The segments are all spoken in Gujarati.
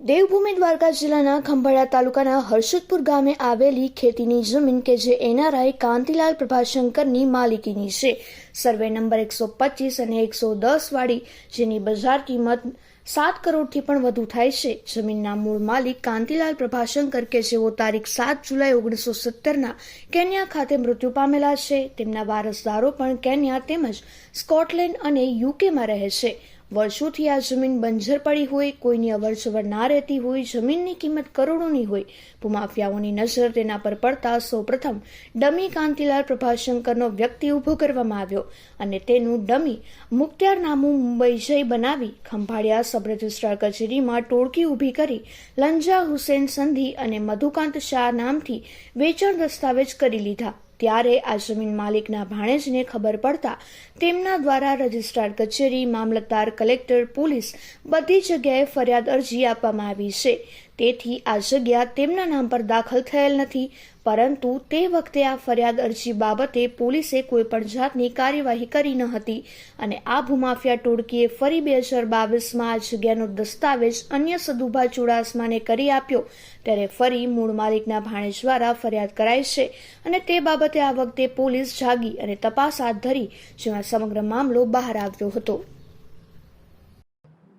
દેવભૂમિ દ્વારકા જિલ્લાના ખંભાળા તાલુકાના હર્ષદપુર ગામે આવેલી ખેતીની જમીન કે જે એનઆરઆઈ કાંતિલાલ પ્રભાશંકરની માલિકીની છે. સર્વે નંબર એકસો પચીસ અને એકસો દસ વાળી જેની બજાર કિંમત સાત કરોડથી પણ વધુ થાય છે. જમીનના મૂળ માલિક કાંતિલાલ પ્રભાશંકર કે જેઓ તારીખ સાત જુલાઈ ઓગણીસો સત્તરના કેન્યા ખાતે મૃત્યુ પામેલા છે. તેમના વારસદારો પણ કેન્યા તેમજ સ્કોટલેન્ડ અને યુકેમાં રહે છે. વર્ષોથી આ જમીન બંજર પડી હોય, કોઈની અવરજવર ના રહેતી હોય, જમીનની કિંમત કરોડોની હોય, ભૂમાફિયાઓની નજર તેના પર પડતા સૌપ્રથમ ડમી કાંતિલાલ પ્રભાશંકરનો વ્યક્તિ ઊભો કરવામાં આવ્યો અને તેનું ડમી મુખ્તારનામું મુંબઈ જઈ બનાવી ખંભાળિયા સબ રજિસ્ટ્રાર કચેરીમાં ટોળકી ઊભી કરી લંજા હુસેન સંધી અને મધુકાંત શાહ નામથી વેચાણ દસ્તાવેજ કરી લીધા. ત્યારે આ જમીન માલિકના ભાણેજને ખબર પડતા તેમના દ્વારા રજિસ્ટ્રાર કચેરી, મામલતદાર, કલેક્ટર, પોલીસ બધી જગ્યાએ ફરિયાદ અરજી આપવામાં આવી છે. તેથી આ જગ્યા તેમના નામ પર દાખલ થયેલ નથી. પરંતુ તે વખતે આ ફરિયાદ અરજી બાબતે પોલીસે કોઈ પણ જાતની કાર્યવાહી કરી ન હતી અને આ ભૂમાફિયા ટોળકીએ ફરી બે હજાર બાવીસમાં આ જગ્યાનો દસ્તાવેજ અન્ય સદુભા ચુડાસમાને કરી આપ્યો. ત્યારે ફરી મૂળ માલિકના ભાણેજ દ્વારા ફરિયાદ કરાઈ છે અને તે બાબતે આ વખતે પોલીસ જાગી અને તપાસ હાથ ધરી જેમાં સમગ્ર મામલો બહાર આવ્યો હતો.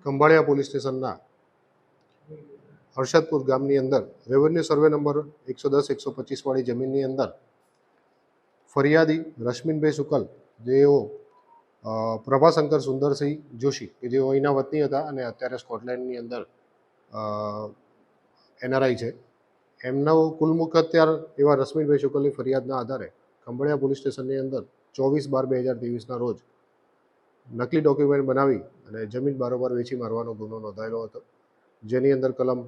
ખંભાળિયા પોલીસ સ્ટેશનના હર્ષદપુર ગામની અંદર રેવન્યુ સર્વે નંબર એકસો દસ, એકસો પચીસવાળી જમીનની અંદર ફરિયાદી રશ્મિનભાઈ શુકલ જેઓ પ્રભાશંકર સુંદરસિંહ જોશી, કે જેઓ અહીંના વતની હતા અને અત્યારે સ્કોટલેન્ડની અંદર એનઆરઆઈ છે. એમનો કુલ મુખત્યાર એવા રશ્મિનભાઈ શુકલની ફરિયાદના આધારે ખંભળિયા પોલીસ સ્ટેશનની અંદર ચોવીસ બાર બે હજાર ત્રેવીસના રોજ નકલી ડોક્યુમેન્ટ બનાવી અને જમીન બારોબાર વેચી મારવાનો ગુનો નોંધાયેલો હતો. જેની અંદર કલમ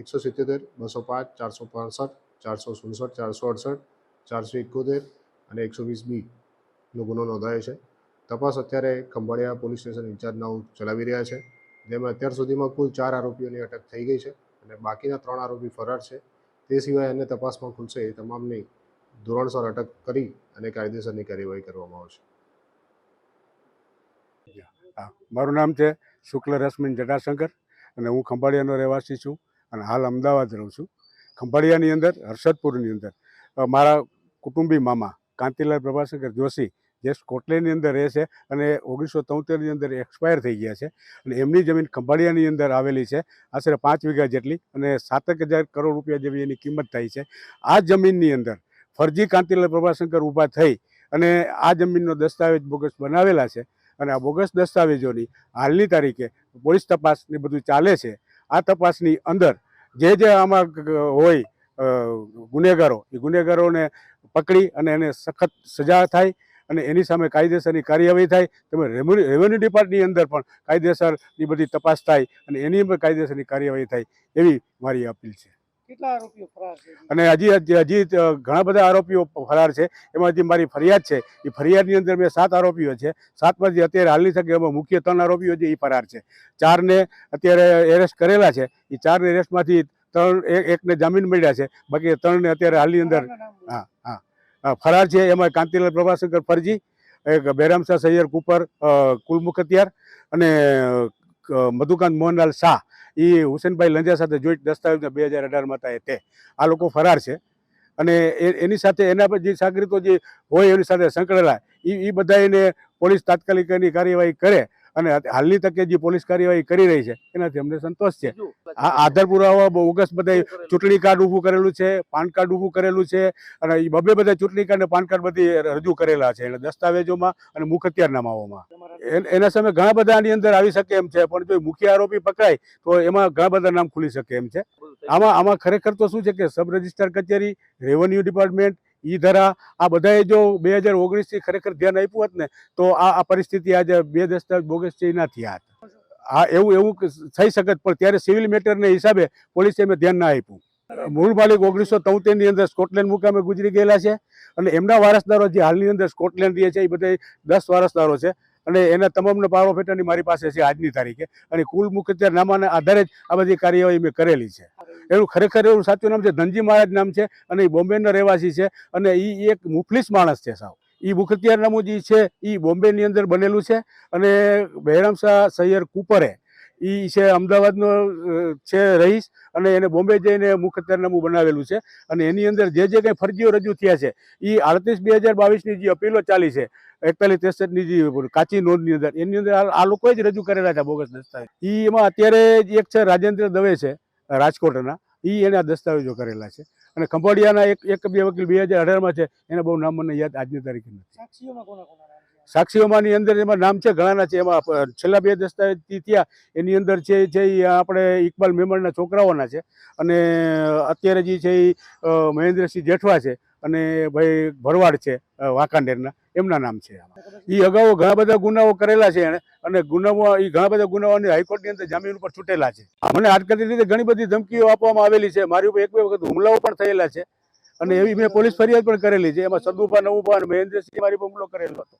એકસો સિત્તોતેર બસો પાંચ, ચારસો પાસઠ, ચારસો સુડસઠ, ચારસો અડસઠ, ચારસો એકોતેર અને એકસો વીસ બીનો ગુનો નોંધાયો છે. તપાસ અત્યારે Khambhalia police station in charge નાઓ ચલાવી રહ્યા છે. જેમાં અત્યાર સુધીમાં કુલ ચાર આરોપીઓની અટક થઈ ગઈ છે અને બાકીના ત્રણ આરોપી ફરાર છે. તે સિવાય અન્ય તપાસમાં ખુલશે એ તમામની ધોરણસર અટક કરી અને કાયદેસરની કાર્યવાહી કરવામાં આવશે. મારું નામ છે શુક્લ રશ્મિન જટાશંકર અને હું ખંભાળિયાનો રહેવાસી છું અને હાલ અમદાવાદ રહું છું. ખંભાળિયાની અંદર, હર્ષદપુરની અંદર મારા કુટુંબી મામા કાંતિલાલ પ્રભાશંકર જોશી જે સ્કોટલેન્ડની અંદર રહે છે અને ઓગણીસો તોતેરની અંદર એક્સપાયર થઈ ગયા છે અને એમની જમીન ખંભાળિયાની અંદર આવેલી છે. આશરે પાંચ વીઘા જેટલી અને સાતેક હજાર કરોડ રૂપિયા જેવી એની કિંમત થાય છે. આ જમીનની અંદર ફરજી કાંતિલાલ પ્રભાશંકર ઊભા થઈ અને આ જમીનનો દસ્તાવેજ બોગસ બનાવેલા છે. અને આ બોગસ દસ્તાવેજોની હાલની તારીખે પોલીસ તપાસ ને બધું ચાલે છે. આ તપાસની અંદર જે જે આમાં હોય ગુનેગારો, એ ગુનેગારોને પકડી અને એને સખત સજા થાય અને એની સામે કાયદેસરની કાર્યવાહી થાય. તેમજ રેવન્યુ ડિપાર્ટની અંદર પણ કાયદેસરની બધી તપાસ થાય અને એની પણ કાયદેસરની કાર્યવાહી થાય એવી મારી અપીલ છે. કેટલા આરોપીઓ ફરાર છે? અને હજી હજી ઘણા બધા આરોપીઓ ફરાર છે. એમાં જે મારી ફરિયાદ છે એ ફરિયાદની અંદર મેં સાત આરોપીઓ છે. સાતમાંથી અત્યારે હાલની શકે એમાં મુખ્ય ત્રણ આરોપીઓ છે એ ફરાર છે. ચારને અત્યારે એરેસ્ટ કરેલા છે. એ ચારને એરેસ્ટમાંથી ત્રણ એકને જામીન મળ્યા છે. બાકી ત્રણને અત્યારે હાલની અંદર. હા હા. ફરાર છે. એમાં કાંતિલાલ પ્રભાશંકર ફરજી એક બહેરામશાહ સૈયર કુપર કુલમુખ કુલ અને મધુકાંત મોહનલાલ શાહ એ હુસેનભાઈ લંજા સાથે જોઈન્ટ દસ્તાવેજના બે હજાર અઢારમાં હતા તે. આ લોકો ફરાર છે. અને એની સાથે એના પર જે સાગરીતો જે હોય એની સાથે સંકળાયેલા એ એ બધા એને પોલીસ તાત્કાલિક એની કાર્યવાહી કરે અને હાલની તકે જે પોલીસ કાર્યવાહી કરી રહી છે એનાથી અમને સંતોષ છે. આ આધાર પુરાવા બોગસ બધા ચૂંટણી કાર્ડ ઊભું કરેલું છે પાન કાર્ડ ઊભું કરેલું છે અને એ બબે બધા ચૂંટણી કાર્ડ અને પાન કાર્ડ બધી રજૂ કરેલા છે એટલે દસ્તાવેજોમાં અને મુખ હથિયારનામાઓમાં એન- એના સામે ઘણા બધા આની અંદર આવી શકે એમ છે પણ જો મુખ્ય આરોપી પકડાય તો એમાં ઘણા બધા નામ ખુલી શકે એમ છે. આમાં આમાં ખરેખર તો શું છે કે સબ રજિસ્ટ્રાર કચેરી રેવન્યુ ડિપાર્ટમેન્ટ ઈ ધરા આ બધાએ જો બે હજાર ઓગણીસથી ખરેખર ધ્યાન આપ્યું હોત ને, તો આ પરિસ્થિતિ આજે બે દસ્તાવેજ બોગસ છે ના થયા. હા એવું એવું થઈ શકત પણ ત્યારે સિવિલ મેટરને હિસાબે પોલીસે એમાં ધ્યાન ના આપ્યું મૂળ માલિક ઓગણીસો તોતેરની અંદર સ્કોટલેન્ડ મુકામે ગુજરી ગયેલા છે, અને એમના વારસદારો જે હાલની અંદર સ્કોટલેન્ડ રહે છે, એ બધા દસ વારસદારો છે અને એના તમામનો પાવર પેટર્નની મારી પાસે છે આજની તારીખે. અને કુલ મુખ્યત્વે નામાના આધારે જ આ બધી કાર્યવાહી મેં કરેલી છે. એનું ખરેખર એવું સાચું નામ છે? ધનજી મહારાજ નામ છે અને એ બોમ્બેના રહેવાસી છે અને એ એક મુફલીસ માણસ છે સાવ. એ મુખત્યારનામું જે છે એ બોમ્બેની અંદર બનેલું છે. અને બહેરામ શાહ સૈયર કુપરે એ છે અમદાવાદનો છે રહીશ અને એને બોમ્બે જઈને મુખતરનામું બનાવેલું છે. અને એની અંદર જે જે કંઈ ફરજીઓ રજૂ થયા છે એ આડત્રીસ બે હજાર બાવીસની જે અપીલો ચાલી છે, એકતાલીસ ત્રેસઠની જે કાચી નોંધની અંદર, એની અંદર આ લોકોએ જ રજૂ કરેલા છે બોગસ દસ્તાવેજ. એમાં અત્યારે એક છે રાજેન્દ્ર દવે છે, રાજકોટના એ એને દસ્તાવેજો કરેલા છે. અને ખંભાળિયાના એક એક બે વકીલ બે હજાર અઢારમાં છે, એને બહુ નામ મને યાદ આજની તારીખે નથી. સાક્ષીઓમાંની અંદર એમાં નામ છે, ઘણાના છે. એમાં છેલ્લા બે દસ્તાવેજ થયા, એની અંદર છે એ આપણે ઇકબાલ મેમણના છોકરાઓના છે. અને અત્યારે જે છે એ મહેન્દ્રસિંહ જેઠવા છે અને ભાઈ ભરવાડ છે વાંકાનેરના. એમના નામ છે એ અગાઉ ઘણા બધા ગુનાઓ કરેલા છે એણે અને ગુનાઓ એ ઘણા બધા ગુનાઓની હાઈકોર્ટની અંદર જામીન ઉપર છૂટેલા છે. મને આટકતી રીતે ઘણી બધી ધમકીઓ આપવામાં આવેલી છે. મારી ઉપર એક બે વખત હુમલાઓ પણ થયેલા છે. અને એવી મેં પોલીસ ફરિયાદ પણ કરેલી છે. એમાં સદુભા નવુપા અને મહેન્દ્રસિંહ મારી પર હુમલો કરેલો હતો.